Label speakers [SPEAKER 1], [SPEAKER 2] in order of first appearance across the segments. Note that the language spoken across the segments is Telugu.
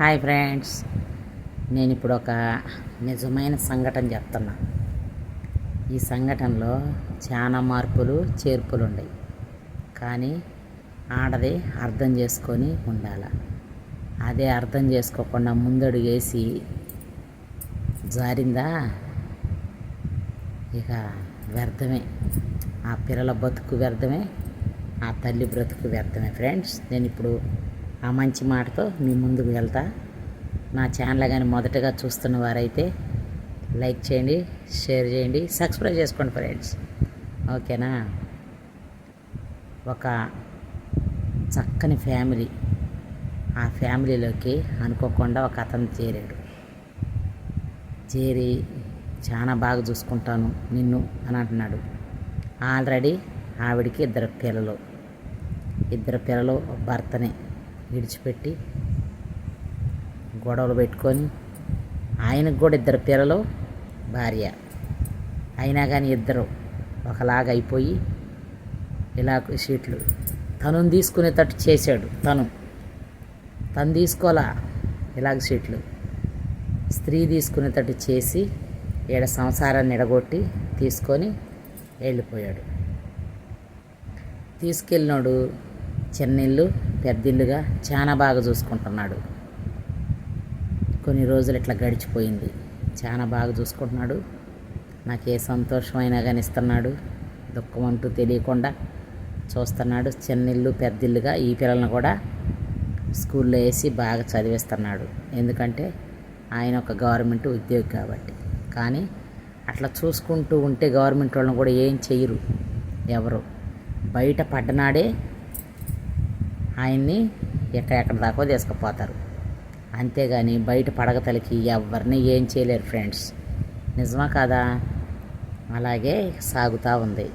[SPEAKER 1] Hi friends. నేను ఇప్పుడు ఒక నిజమైన సంఘటన చెప్తున్నా. ఈ సంఘటనలో చాలా మార్పులు చేర్పులు ఉన్నాయి కానీ ఆడది అర్థం చేసుకొని ఉండాల. అదే అర్థం చేసుకోకుండా ముందడు వేసి జారిందా? ఇక వ్యర్థమే. ఆ పిల్లల బతుకు వ్యర్థమే ఆ తల్లి బ్రతుకు వ్యర్థమే. ఫ్రెండ్స్ నేను ఇప్పుడు ఆ మంచి మాటతో మీ ముందుకు వెళ్తా. నా ఛానల్ కానీ మొదటగా చూస్తున్న వారైతే లైక్ చేయండి షేర్ చేయండి సబ్స్క్రైబ్ చేసుకోండి ఫ్రెండ్స్. ఓకేనా? ఒక చక్కని ఫ్యామిలీ. ఆ ఫ్యామిలీలోకి అనుకోకుండా ఒక అతను చేరాడు. చేరి చాలా బాగా చూసుకుంటాను నిన్ను అని అంటున్నాడు. ఆల్రెడీ ఆవిడికి ఇద్దరు పిల్లలు. ఇద్దరు పిల్లలు భర్తనే. విడిచిపెట్టి గొడవలు పెట్టుకొని ఆయనకు కూడా ఇద్దరు పిల్లలు భార్య. అయినా కానీ ఇద్దరు ఒకలాగా అయిపోయి ఇలా సీట్లు. తను తీసుకునేటట్టు చేశాడు తను. తను తీసుకోవాలా? ఇలాగ సీట్లు. స్త్రీ తీసుకునేటట్టు చేసి ఈడ సంసారాన్ని ఎడగొట్టి తీసుకొని వెళ్ళిపోయాడు. తీసుకెళ్ళినాడు చిన్నిల్లు పెద్దిల్లుగా చాలా బాగా చూసుకుంటున్నాడు. కొన్ని రోజులు ఇట్లా గడిచిపోయింది. చాలా బాగా చూసుకుంటున్నాడు. నాకు ఏ సంతోషమైనా కానీ ఇస్తున్నాడు. దుఃఖం అంటూ తెలియకుండా చూస్తున్నాడు. చిన్నిల్లు పెద్దిల్లుగా ఈ పిల్లల్ని కూడా స్కూల్లో వేసి బాగా చదివిస్తున్నాడు. ఎందుకంటే ఆయన ఒక గవర్నమెంట్ ఉద్యోగి కాబట్టి. కానీ అట్లా చూసుకుంటూ ఉంటే గవర్నమెంట్ వాళ్ళని కూడా ఏం చెయ్యరు. ఎవరు? బయట పడ్డనాడే ఆయన్ని ఎక్కడెక్కడ దాకా తీసుకుపోతారు. అంతేగాని బయట పడగతలకి ఎవరిని ఏం చేయలేరు ఫ్రెండ్స్. నిజమా కాదా? అలాగే సాగుతూ ఉంది.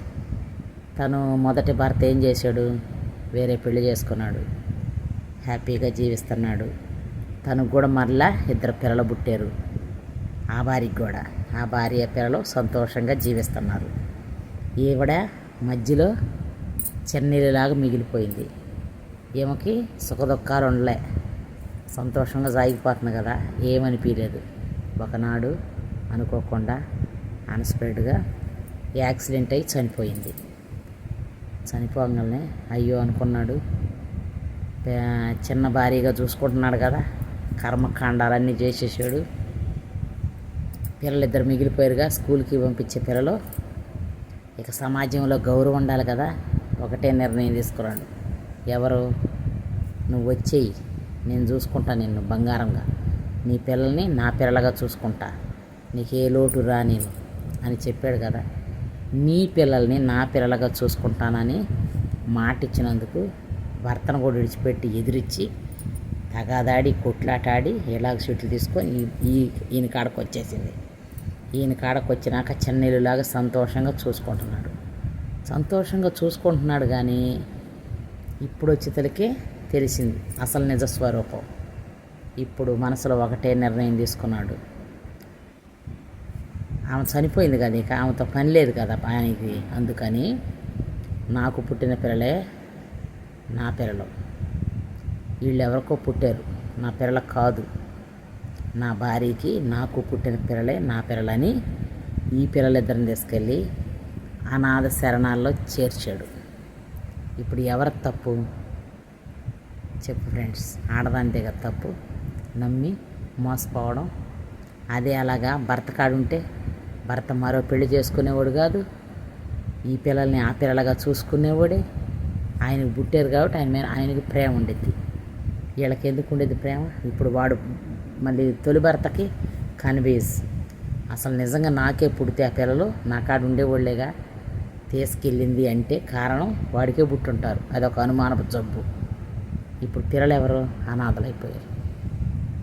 [SPEAKER 1] తను మొదటి భర్త ఏం చేశాడు? వేరే పెళ్ళి చేసుకున్నాడు. హ్యాపీగా జీవిస్తున్నాడు. తనకు కూడా మరలా ఇద్దరు పిల్లలు పుట్టారు. ఆ భార్యకి కూడా. ఆ భార్య పిల్లలు సంతోషంగా జీవిస్తున్నారు. ఈవిడ మధ్యలో చెన్నీళ్ళలాగా మిగిలిపోయింది. ఈమెకి సుఖదుఖాలు ఉండలే. సంతోషంగా సాగిపోతుంది కదా ఏమనిపించలేదు ఒకనాడు అనుకోకుండా అన్స్ప్రెడ్గా యాక్సిడెంట్ అయి చనిపోయింది. చనిపోగానే అయ్యో అనుకున్నాడు. చిన్న భారీగా చూసుకుంటున్నాడు కదా కర్మకాండాలన్నీ చేసేసాడు. పిల్లలు ఇద్దరు మిగిలిపోయారుగా స్కూల్కి పంపించే పిల్లలు. ఇక సమాజంలో గౌరవం ఉండాలి కదా ఒకటే నిర్ణయం తీసుకున్నాడు. ఎవరు? నువ్వు వచ్చేయి నేను చూసుకుంటా నిన్ను బంగారంగా. నీ పిల్లల్ని నా పిల్లలుగా చూసుకుంటా. నీకు ఏ లోటు రా నేను అని చెప్పాడు కదా. నీ పిల్లల్ని నా పిల్లలుగా చూసుకుంటానని మాట ఇచ్చినందుకు భర్తను కూడా విడిచిపెట్టి ఎదిరించి తగాదాడి కొట్లాటాడి ఇలాగ సీట్లు తీసుకొని ఈ- ఈయన కాడకు వచ్చేసింది. ఈయన కాడకు వచ్చినాక చెన్నీళ్ళలాగా సంతోషంగా చూసుకుంటున్నాడు. సంతోషంగా చూసుకుంటున్నాడు కానీ ఇప్పుడు చితలకి తెలిసింది. అసలు నిజ స్వరూపం ఇప్పుడు మనసులో ఒకటే నిర్ణయం తీసుకున్నాడు. ఆమె చనిపోయింది కదా ఇక. ఆమెతో పని లేదు కదా ఆయనకి. అందుకని నాకు పుట్టిన పిల్లలే నా పిల్లలు. వీళ్ళు ఎవరికో పుట్టారు. నా పిల్లల కాదు. నా భార్యకి నాకు పుట్టిన పిల్లలే నా పిల్లలని ఈ పిల్లలిద్దరిని తీసుకెళ్ళి అనాథ శరణాల్లో చేర్చాడు. ఇప్పుడు ఎవరి తప్పు? చెప్పు ఫ్రెండ్స్. ఆడదంతే కదా తప్పు. నమ్మి మోసపోవడం. అదే అలాగా భర్త కాడుంటే భర్త మరో పెళ్ళి చేసుకునేవాడు కాదు. ఈ పిల్లల్ని ఆ పిల్లలుగా చూసుకునేవాడే. ఆయనకు పుట్టారు కాబట్టి ఆయన మీద ఆయనకి ప్రేమ ఉండేది. వీళ్ళకి ఎందుకు ఉండేది ప్రేమ? ఇప్పుడు వాడు మళ్ళీ తొలి భర్తకి కన్వీస్ అసలు నిజంగా నాకే పుడితే ఆ పిల్లలు నా కాడు ఉండేవాళ్ళేగా తీసుకెళ్ళింది అంటే కారణం వాడికే పుట్టుంటారు. అదొక అనుమానపు జబ్బు. ఇప్పుడు పిల్లలు ఎవరు అనాథలైపోయారు.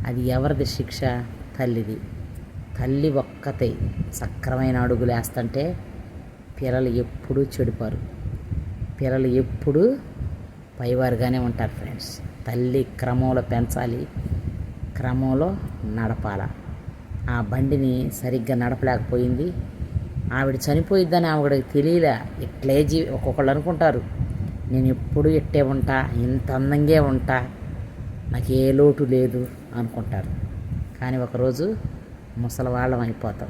[SPEAKER 1] అది ఎవరిది శిక్ష? తల్లిది. తల్లి ఒక్కతే సక్రమైన అడుగులు వేస్తుంటే పిల్లలు ఎప్పుడూ చెడిపారు. పిల్లలు ఎప్పుడూ పైవారుగానే ఉంటారు ఫ్రెండ్స్. తల్లి క్రమంలో పెంచాలి క్రమంలో నడపాల. ఆ బండిని సరిగ్గా నడపలేకపోయింది ఆవిడ చనిపోయిద్దని ఆవిడకి తెలియలే. ఇట్లే జీ ఒక్కొక్కళ్ళు అనుకుంటారు. నేను ఎప్పుడు ఇట్టే ఉంటా ఇంత అందంగా ఉంటా నాకు ఏ లోటు లేదు అనుకుంటారు. కానీ ఒకరోజు ముసలవాళ్ళం అయిపోతాం.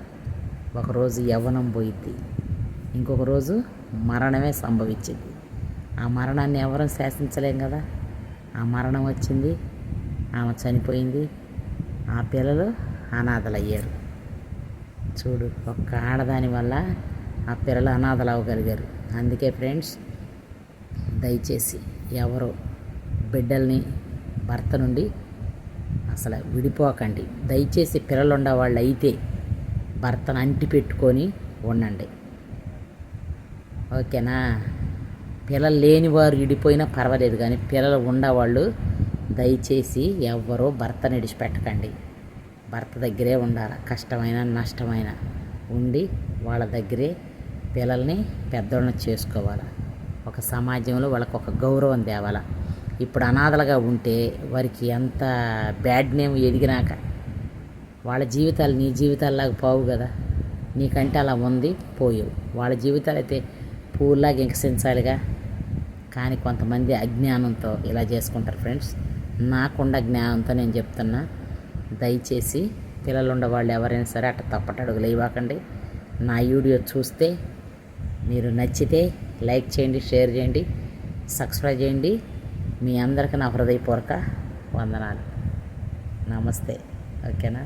[SPEAKER 1] ఒకరోజు యవ్వనం పోయిద్ది. ఇంకొక రోజు మరణమే సంభవించింది. ఆ మరణాన్ని ఎవరూ శాసించలేం కదా. ఆ మరణం వచ్చింది ఆమె చనిపోయింది ఆ పిల్లలు అనాథలయ్యారు. చూడు ఒక్క ఆడదాని వల్ల ఆ పిల్లలు అనాథలు అవ్వగలిగారు. అందుకే ఫ్రెండ్స్ దయచేసి ఎవరు బిడ్డల్ని భర్త నుండి అసలు విడిపోకండి. దయచేసి పిల్లలు ఉండేవాళ్ళు అయితే భర్తను అంటి పెట్టుకొని ఉండండి. ఓకేనా? పిల్లలు లేని వారు విడిపోయినా పర్వాలేదు కానీ పిల్లలు ఉండేవాళ్ళు దయచేసి ఎవ్వరూ భర్తను విడిచిపెట్టకండి. భర్త దగ్గరే ఉండాలి? కష్టమైన నష్టమైన ఉండి వాళ్ళ దగ్గరే పిల్లల్ని పెద్దోళ్ళని చేసుకోవాలి? ఒక సమాజంలో వాళ్ళకు ఒక గౌరవం తేవాలి? ఇప్పుడు అనాథలుగా ఉంటే వారికి ఎంత బ్యాడ్ నేమ్ ఎదిగినాక వాళ్ళ జీవితాలు నీ జీవితాల్లాగా పోవు కదా? నీకంటే అలా ఉంది పోయేవు. వాళ్ళ జీవితాలు అయితే పూల్లాగా వికసించాలిగా కానీ కొంతమంది అజ్ఞానంతో ఇలా చేసుకుంటారు ఫ్రెండ్స్. నాకుండా జ్ఞానంతో నేను చెప్తున్నా దయచేసి పిల్లలు ఉండవాళ్ళు ఎవరైనా సరే అట్ట తప్పటడుగులు ఇవ్వకండి నా వీడియో చూస్తే మీరు నచ్చితే లైక్ చేయండి షేర్ చేయండి సబ్స్క్రైబ్ చేయండి. మీ అందరికీ నా హృదయపూర్వక వందనాలు. నమస్తే. ఓకేనా?